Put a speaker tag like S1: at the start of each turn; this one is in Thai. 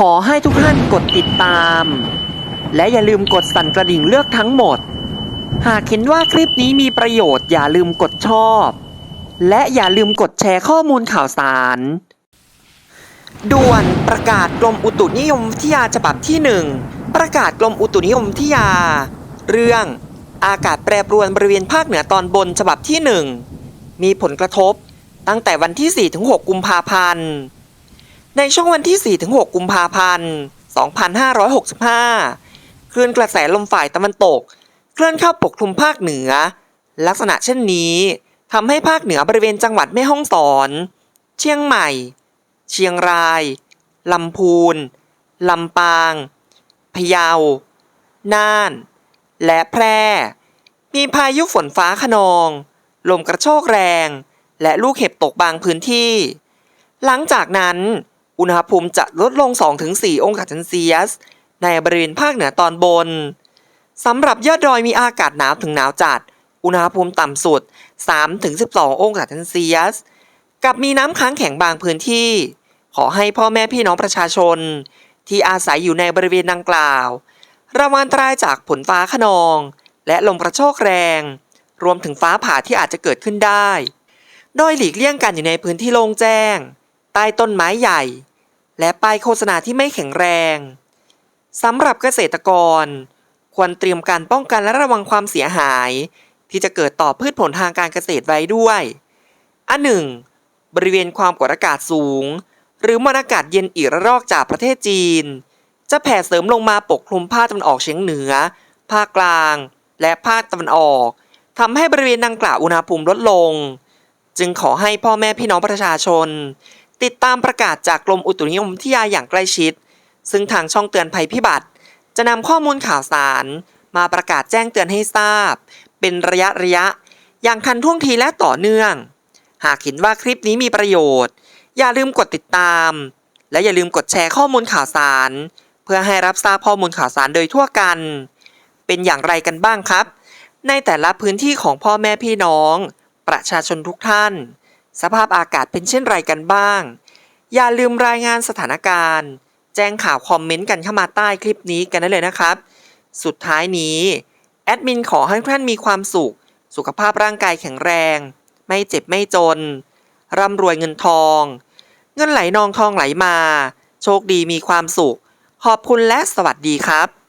S1: ขอให้ทุกท่านกดติดตาม และอย่าลืมกดสั่นกระดิ่งเลือกทั้งหมด หากเห็นว่าคลิปนี้มีประโยชน์อย่าลืมกดชอบ และอย่าลืมกดแชร์ข้อมูลข่าวสาร ด่วนประกาศกรมอุตุนิยมวิทยาฉบับที่หนึ่งประกาศกรมอุตุนิยมวิทยา เรื่องอากาศแปรปรวนบริเวณภาคเหนือตอนบนฉบับที่หนึ่งมีผลกระทบตั้งแต่วันที่ 4-6 กุมภาพันธ์ ในช่วงวันที่ 4-6 กุมภาพันธ์ 2565 คลื่นกระแสลมฝ่ายตะวันตก เคลื่อนเข้าปกคลุมภาคเหนือ ลักษณะเช่นนี้ทำให้ภาคเหนือบริเวณจังหวัดแม่ฮ่องสอน เชียงใหม่ เชียงราย ลำพูน ลำปาง พะเยา น่าน และแพร่ มีพายุฝนฟ้าขนอง ลมกระโชกแรง และลูกเห็บตกบางพื้นที่ หลังจากนั้น อุณหภูมิจะลดลง 2-4 องศาเซลเซียส ในบริเวณภาคเหนือตอนบน สำหรับยอดดอยมีอากาศหนาวถึงหนาวจัด อุณหภูมิต่ำสุด 3-12 องศาเซลเซียส กับมีน้ำค้างแข็งบางพื้นที่ ขอให้พ่อแม่พี่น้องประชาชน ที่อาศัยอยู่ในบริเวณดังกล่าว ระวังอันตรายจากฝนฟ้าขนอง และลมกระโชกแรง รวมถึงฟ้าผ่าที่อาจจะเกิดขึ้นได้ โดยหลีกเลี่ยงการอยู่ในพื้นที่โล่งแจ้ง ใต้ต้นไม้ใหญ่ และป้ายโฆษณาที่ไม่แข็งแรงสำหรับเกษตรกร ควรเตรียมการป้องกันและระวังความเสียหาย ที่จะเกิดต่อพืชผลทางการเกษตรไว้ด้วย อันหนึ่งบริเวณความกดอากาศสูง หรือมวลอากาศเย็นอีกระลอกจากประเทศจีน จะแผ่เสริมลงมาปกคลุมภาคตะวันออกเฉียงเหนือ ภาคกลาง และภาคตะวันออกทำให้บริเวณดังกล่าวอุณหภูมิลดลง จึงขอให้พ่อแม่พี่น้องประชาชน ติดตามประกาศจากกรมอุตุนิยมวิทยาอย่างใกล้ชิด ซึ่งทางช่องเตือนภัยพิบัติ จะนำข้อมูลข่าวสาร มาประกาศแจ้งเตือนให้ทราบ เป็นระยะระยะ อย่างทันท่วงทีและต่อเนื่อง หากเห็นว่าคลิปนี้มีประโยชน์ อย่าลืมกดติดตาม และอย่าลืมกดแชร์ข้อมูลข่าวสาร เพื่อให้รับทราบข้อมูลข่าวสารโดยทั่วกัน เป็นอย่างไรกันบ้างครับ ในแต่ละพื้นที่ของพ่อแม่พี่น้อง ประชาชนทุกท่าน สภาพอากาศเป็นเช่นไรกันบ้าง อย่าลืมรายงานสถานการณ์ แจ้งข่าวคอมเมนต์กันเข้ามาใต้คลิปนี้กันได้เลยนะครับ สุดท้ายนี้แอดมินขอให้ท่านมีความสุข สุขภาพร่างกายแข็งแรง ไม่เจ็บไม่จน ร่ำรวยเงินทอง เงินไหลนองทองไหลมา โชคดีมีความสุข ขอบคุณและสวัสดีครับ